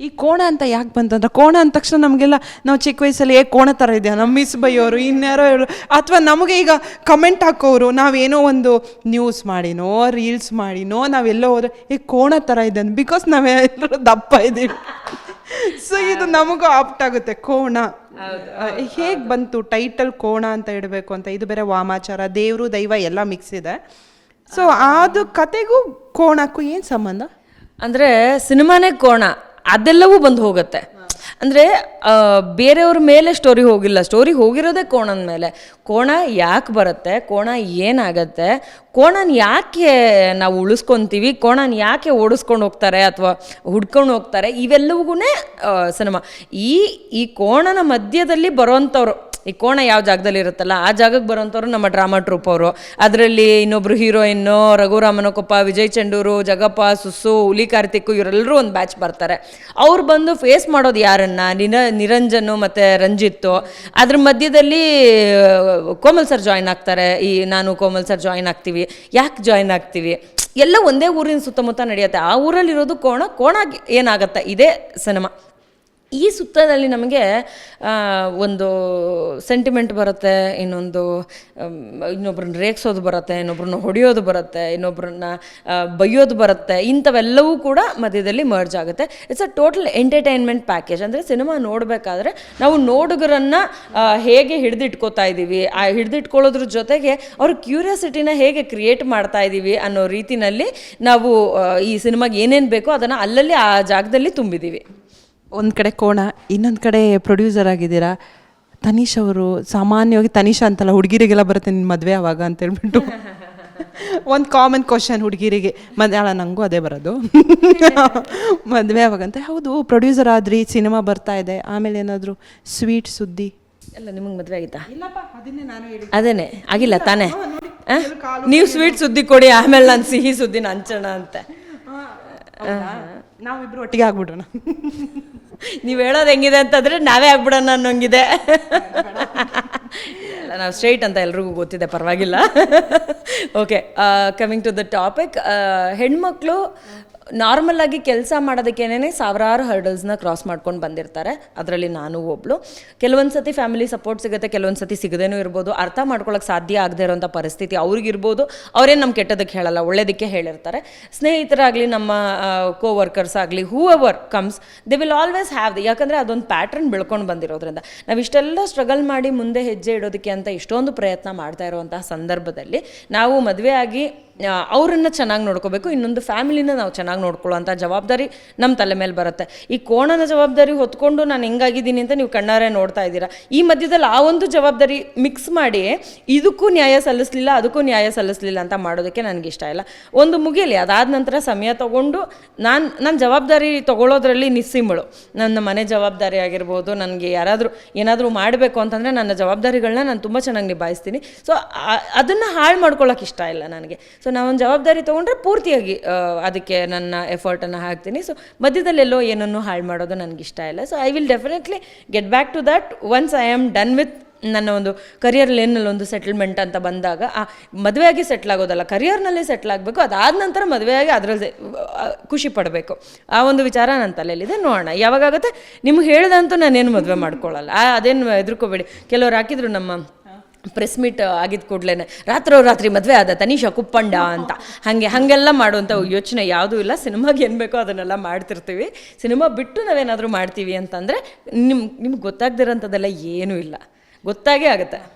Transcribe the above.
ಈ ಕೋಣ ಅಂತ ಯಾಕೆ ಬಂತಂದ್ರೆ ಕೋಣ ಅಂದ ತಕ್ಷಣ ನಮಗೆಲ್ಲ ನಾವು ಚಿಕ್ಕ ವಯಸ್ಸಲ್ಲಿ ಏ ಕೋಣ ಥರ ಇದೆಯಾ? ನಮ್ಮ ಮಿಸ್ ಬೈಯೋರು ಇನ್ಯಾರೋ ಹೇಳು. ಅಥವಾ ನಮಗೆ ಈಗ ಕಮೆಂಟ್ ಹಾಕೋರು ನಾವೇನೋ ಒಂದು ನ್ಯೂಸ್ ಮಾಡಿನೋ ರೀಲ್ಸ್ ಮಾಡಿನೋ ನಾವೆಲ್ಲೋ ಹೋದ್ರೆ ಏ ಕೋಣ ಥರ ಇದೆ ಬಿಕಾಸ್ ನಾವೆಲ್ಲರೂ ದಪ್ಪ ಇದ್ದೀವಿ. ಸೊ ಇದು ನಮಗೂ ಆಪ್ಟ್ ಆಗುತ್ತೆ ಕೋಣ. ಹೇಗೆ ಬಂತು ಟೈಟಲ್ ಕೋಣ ಅಂತ ಇಡಬೇಕು ಅಂತ ಇದು ಬೇರೆ ವಾಮಾಚಾರ ದೇವರು ದೈವ ಎಲ್ಲ ಮಿಕ್ಸ್ ಇದೆ. ಸೊ ಅದು ಕತೆಗೂ ಕೋಣಕ್ಕೂ ಏನು ಸಂಬಂಧ? ಅಂದರೆ ಸಿನಿಮಾನೇ ಕೋಣ. ಅದೆಲ್ಲವೂ ಬಂದು ಹೋಗುತ್ತೆ. ಅಂದರೆ ಬೇರೆಯವ್ರ ಮೇಲೆ ಸ್ಟೋರಿ ಹೋಗಿಲ್ಲ. ಸ್ಟೋರಿ ಹೋಗಿರೋದೇ ಕೋಣನ ಮೇಲೆ. ಕೋಣ ಯಾಕೆ ಬರುತ್ತೆ? ಕೋಣ ಏನಾಗತ್ತೆ? ಕೋಣನ ಯಾಕೆ ನಾವು ಉಳಿಸ್ಕೊತೀವಿ? ಕೋಣನ ಯಾಕೆ ಓಡಿಸ್ಕೊಂಡು ಹೋಗ್ತಾರೆ ಅಥವಾ ಹುಡ್ಕೊಂಡು ಹೋಗ್ತಾರೆ? ಇವೆಲ್ಲವೂ ಸಿನಿಮಾ ಈ ಈ ಕೋಣನ ಮಧ್ಯದಲ್ಲಿ ಬರೋವಂಥವ್ರು ಈ ಕೋಣ ಯಾವ ಜಾಗದಲ್ಲಿ ಇರುತ್ತಲ್ಲ, ಆ ಜಾಗಕ್ಕೆ ಬರೋಂಥವ್ರು ನಮ್ಮ ಡ್ರಾಮಾ ಟ್ರೂಪ್ ಅವರು. ಅದರಲ್ಲಿ ಇನ್ನೊಬ್ರು ಹೀರೋಯಿನ್ನು ರಘುರಾಮನಕೊಪ್ಪ ವಿಜಯ್ ಚಂಡೂರು, ಜಗಪ್ಪ, ಸುಸ್ಸು, ಹುಲಿ ಕಾರ್ತಿಕ್ ಇವರೆಲ್ಲರೂ ಒಂದು ಬ್ಯಾಚ್ ಬರ್ತಾರೆ. ಅವ್ರು ಬಂದು ಫೇಸ್ ಮಾಡೋದು ಯಾರನ್ನ? ನಿನ, ನಿರಂಜನು ಮತ್ತು ರಂಜಿತ್ತು ಅದ್ರ ಮಧ್ಯದಲ್ಲಿ ಕೋಮಲ್ ಸರ್ ಜಾಯ್ನ್ ಆಗ್ತಾರೆ. ಈ ನಾನು ಕೋಮಲ್ ಸರ್ ಜಾಯ್ನ್ ಆಗ್ತೀವಿ. ಯಾಕೆ ಜಾಯ್ನ್ ಆಗ್ತೀವಿ? ಎಲ್ಲ ಒಂದೇ ಊರಿನ ಸುತ್ತಮುತ್ತ ನಡೆಯುತ್ತೆ. ಆ ಊರಲ್ಲಿರೋದು ಕೋಣ. ಕೋಣ ಏನಾಗತ್ತೆ? ಇದೇ ಸಿನಿಮಾ ಈ ಸುತ್ತದಲ್ಲಿ ನಮಗೆ ಒಂದು ಸೆಂಟಿಮೆಂಟ್ ಬರುತ್ತೆ, ಇನ್ನೊಂದು ಇನ್ನೊಬ್ರನ್ನ ರೇಗಿಸೋದು ಬರುತ್ತೆ, ಇನ್ನೊಬ್ರನ್ನ ಹೊಡೆಯೋದು ಬರುತ್ತೆ ಇನ್ನೊಬ್ಬರನ್ನ ಬೈಯೋದು ಬರುತ್ತೆ, ಇಂಥವೆಲ್ಲವೂ ಕೂಡ ಮಧ್ಯದಲ್ಲಿ ಮರ್ಜ್ ಆಗುತ್ತೆ. It's a total entertainment package ಅಂದರೆ ಸಿನಿಮಾ ನೋಡಬೇಕಾದ್ರೆ ನಾವು ನೋಡುಗರನ್ನು ಹೇಗೆ ಹಿಡಿದಿಟ್ಕೋತಾ ಇದ್ದೀವಿ, ಆ ಹಿಡಿದಿಟ್ಕೊಳ್ಳೋದ್ರ ಜೊತೆಗೆ ಅವ್ರ ಕ್ಯೂರಿಯಾಸಿಟಿನ ಹೇಗೆ ಕ್ರಿಯೇಟ್ ಮಾಡ್ತಾ ಇದ್ದೀವಿ ಅನ್ನೋ ರೀತಿನಲ್ಲಿ ನಾವು ಈ ಸಿನಿಮಾಗೆ ಏನೇನು ಬೇಕೋ ಅದನ್ನು ಅಲ್ಲಲ್ಲಿ ಆ ಜಾಗದಲ್ಲಿ ತುಂಬಿದ್ದೀವಿ. ಒಂದು ಕಡೆ ಕೋಣ ಇನ್ನೊಂದು ಕಡೆ ಪ್ರೊಡ್ಯೂಸರ್ ಆಗಿದ್ದೀರಾ? ತನೀಶ್ ಅವರು ಸಾಮಾನ್ಯವಾಗಿ ತನೀಶ್ ಅಂತಲ್ಲ ಹುಡುಗಿರಿಗೆಲ್ಲ ಬರುತ್ತೆ ನಿನ್ನ ಮದುವೆ ಅವಾಗ ಅಂತ ಹೇಳ್ಬಿಟ್ಟು. ಒಂದು ಕಾಮನ್ ಕ್ವಶನ್ ಹುಡುಗಿರಿಗೆ. ಮದ್ಯಾಳ ನನಗೂ ಅದೇ ಬರೋದು. ಮದುವೆ ಅವಾಗ ಅಂತ. ಹೌದು ಪ್ರೊಡ್ಯೂಸರ್ ಆದ್ರಿ ಸಿನಿಮಾ ಬರ್ತಾ ಇದೆ. ಆಮೇಲೆ ಏನಾದರೂ ಸ್ವೀಟ್ ಸುದ್ದಿ? ಎಲ್ಲ ನಿಮಗೆ ಮದುವೆ ಆಗಿತ್ತಾ? ಅದೇನೆ ಆಗಿಲ್ಲ ತಾನೇ? ನೀವು ಸ್ವೀಟ್ ಸುದ್ದಿ ಕೊಡಿ ಆಮೇಲೆ ನಾನು ಸಿಹಿ ಸುದ್ದಿ ಹಂಚೋಣ ಅಂತ. ನಾವಿಬ್ರು ಒಟ್ಟಿಗೆ ಆಗ್ಬಿಡೋಣ. ನೀವು ಹೇಳೋದು ಹೆಂಗಿದೆ ಅಂತಂದ್ರೆ ನಾವೇ ಆಗ್ಬಿಡೋಣ ಅನ್ನೋಂಗಿದೆ. ನಾವು ಸ್ಟ್ರೈಟ್ ಅಂತ ಎಲ್ರಿಗೂ ಗೊತ್ತಿದೆ, ಪರವಾಗಿಲ್ಲ. Okay coming to the topic ಹೆಣ್ಮಕ್ಳು ನಾರ್ಮಲ್ ಆಗಿ ಕೆಲಸ ಮಾಡೋದಕ್ಕೇನೆ ಸಾವಿರಾರು ಹರ್ಡಲ್ಸ್ನ ಕ್ರಾಸ್ ಮಾಡ್ಕೊಂಡು ಬಂದಿರ್ತಾರೆ. ಅದರಲ್ಲಿ ನಾನು ಒಬ್ಳು. ಕೆಲವೊಂದು ಸತಿ ಫ್ಯಾಮಿಲಿ ಸಪೋರ್ಟ್ ಸಿಗುತ್ತೆ ಕೆಲವೊಂದು ಸತಿ ಸಿಗದೇನೂ ಇರ್ಬೋದು. ಅರ್ಥ ಮಾಡ್ಕೊಳ್ಳೋಕೆ ಸಾಧ್ಯ ಆಗದೆ ಇರೋಂಥ ಪರಿಸ್ಥಿತಿ ಅವ್ರಿಗಿರ್ಬೋದು. ಅವರೇನು ನಮ್ಮ ಕೆಟ್ಟದಕ್ಕೆ ಹೇಳಲ್ಲ, ಒಳ್ಳೇದಕ್ಕೆ ಹೇಳಿರ್ತಾರೆ. ಸ್ನೇಹಿತರಾಗಲಿ, ನಮ್ಮ ಕೋ ವರ್ಕರ್ಸ್ ಆಗಲಿ whoever comes they will always have the ಯಾಕಂದರೆ ಅದೊಂದು ಪ್ಯಾಟ್ರನ್ ಬೆಳ್ಕೊಂಡು ಬಂದಿರೋದ್ರಿಂದ. ನಾವು ಇಷ್ಟೆಲ್ಲ ಸ್ಟ್ರಗಲ್ ಮಾಡಿ ಮುಂದೆ ಹೆಜ್ಜೆ ಇಡೋದಕ್ಕೆ ಅಂತ ಇಷ್ಟೊಂದು ಪ್ರಯತ್ನ ಮಾಡ್ತಾ ಇರುವಂತಹ ಸಂದರ್ಭದಲ್ಲಿ ನಾವು ಮದುವೆ ಆಗಿ ಅವರನ್ನು ಚೆನ್ನಾಗಿ ನೋಡ್ಕೋಬೇಕು, ಇನ್ನೊಂದು ಫ್ಯಾಮಿಲಿನ ನಾವು ಚೆನ್ನಾಗಿ ನೋಡ್ಕೊಳ್ಳೋಂಥ ಜವಾಬ್ದಾರಿ ನಮ್ಮ ತಲೆ ಮೇಲೆ ಬರುತ್ತೆ. ಈ ಕೋಣನ ಜವಾಬ್ದಾರಿ ಹೊತ್ಕೊಂಡು ನಾನು ಹೆಂಗಾಗಿದ್ದೀನಿ ಅಂತ ನೀವು ಕಣ್ಣಾರೆ ನೋಡ್ತಾ ಇದ್ದೀರಾ? ಈ ಮಧ್ಯದಲ್ಲಿ ಆ ಒಂದು ಜವಾಬ್ದಾರಿ ಮಿಕ್ಸ್ ಮಾಡಿ, ಇದಕ್ಕೂ ನ್ಯಾಯ ಸಲ್ಲಿಸಲಿಲ್ಲ, ಅದಕ್ಕೂ ನ್ಯಾಯ ಸಲ್ಲಿಸಲಿಲ್ಲ ಅಂತ ಮಾಡೋದಕ್ಕೆ ನನಗೆ ಇಷ್ಟ ಇಲ್ಲ. ಒಂದು ಮುಗಿಯಲಿ, ಅದಾದ ನಂತರ ಸಮಯ ತಗೊಂಡು ನಾನು ನನ್ನ ಜವಾಬ್ದಾರಿ ತಗೊಳ್ಳೋದ್ರಲ್ಲಿ ನಿಸ್ಸಿಮಳು ನನ್ನ ಮನೆ ಜವಾಬ್ದಾರಿ ಆಗಿರ್ಬೋದು, ನನಗೆ ಯಾರಾದರೂ ಏನಾದರೂ ಮಾಡಬೇಕು ಅಂತಂದರೆ ನನ್ನ ಜವಾಬ್ದಾರಿಗಳನ್ನ ನಾನು ತುಂಬ ಚೆನ್ನಾಗಿ ನಿಭಾಯಿಸ್ತೀನಿ. ಸೊ ಅದನ್ನು ಹಾಳು ಮಾಡ್ಕೊಳ್ಳೋಕೆ ಇಷ್ಟ ಇಲ್ಲ ನನಗೆ. ಸೊ ನಾವೊಂದು ಜವಾಬ್ದಾರಿ ತೊಗೊಂಡ್ರೆ ಪೂರ್ತಿಯಾಗಿ ಅದಕ್ಕೆ ನನ್ನ ಎಫರ್ಟನ್ನು ಹಾಕ್ತೀನಿ. ಸೊ ಮಧ್ಯದಲ್ಲೆಲ್ಲೋ ಏನನ್ನು ಹಾಳು ಮಾಡೋದು ನನಗೆ ಇಷ್ಟ ಇಲ್ಲ. So I will definitely get back to that once I am done with ನನ್ನ ಒಂದು ಕರಿಯರ್ ಲೇನಲ್ಲಿ ಒಂದು ಸೆಟಲ್ಮೆಂಟ್ ಅಂತ ಬಂದಾಗ, ಆ ಮದುವೆಯಾಗಿ ಸೆಟ್ಲ್ ಆಗೋದಲ್ಲ ಕರಿಯರ್ನಲ್ಲೇ ಸೆಟ್ಲ್ ಆಗಬೇಕು. ಅದಾದ ನಂತರ ಮದುವೆಯಾಗಿ ಅದರಲ್ಲಿ ಖುಷಿ ಪಡಬೇಕು. ಆ ಒಂದು ವಿಚಾರ ನನ್ನ ತಲೆಯಲ್ಲಿದೆ. ನೋಡೋಣ, ಯಾವಾಗಾಗುತ್ತೆ ನಿಮ್ಗೆ ಹೇಳ್ದಂತೂ ನಾನೇನು ಮದುವೆ ಮಾಡ್ಕೊಳ್ಳಲ್ಲ ಅದೇನು ಹೆದರ್ಕೋಬೇಡಿ ಕೆಲವ್ರು ಹಾಕಿದ್ರು ನಮ್ಮ ಪ್ರೆಸ್ ಮೀಟ್ ಆಗಿದ್ದ ಕೂಡಲೇ ರಾತ್ರೋ ರಾತ್ರಿ ಮದುವೆ ಆದ ತನಿಷಾ ಕುಪ್ಪಂಡ ಅಂತ. ಹಾಗೆ, ಹಾಗೆಲ್ಲ ಮಾಡುವಂಥ ಯೋಚನೆ ಯಾವುದೂ ಇಲ್ಲ. ಸಿನಿಮಾಗೆ ಏನು ಬೇಕೋ ಅದನ್ನೆಲ್ಲ ಮಾಡ್ತಿರ್ತೀವಿ. ಸಿನಿಮಾ ಬಿಟ್ಟು ನಾವೇನಾದರೂ ಮಾಡ್ತೀವಿ ಅಂತಂದರೆ ನಿಮ್, ನಿಮ್ಗೆ ಗೊತ್ತಾಗ್ದಿರೋಂಥದ್ದೆಲ್ಲ ಏನೂ ಇಲ್ಲ. ಗೊತ್ತಾಗೇ ಆಗುತ್ತೆ.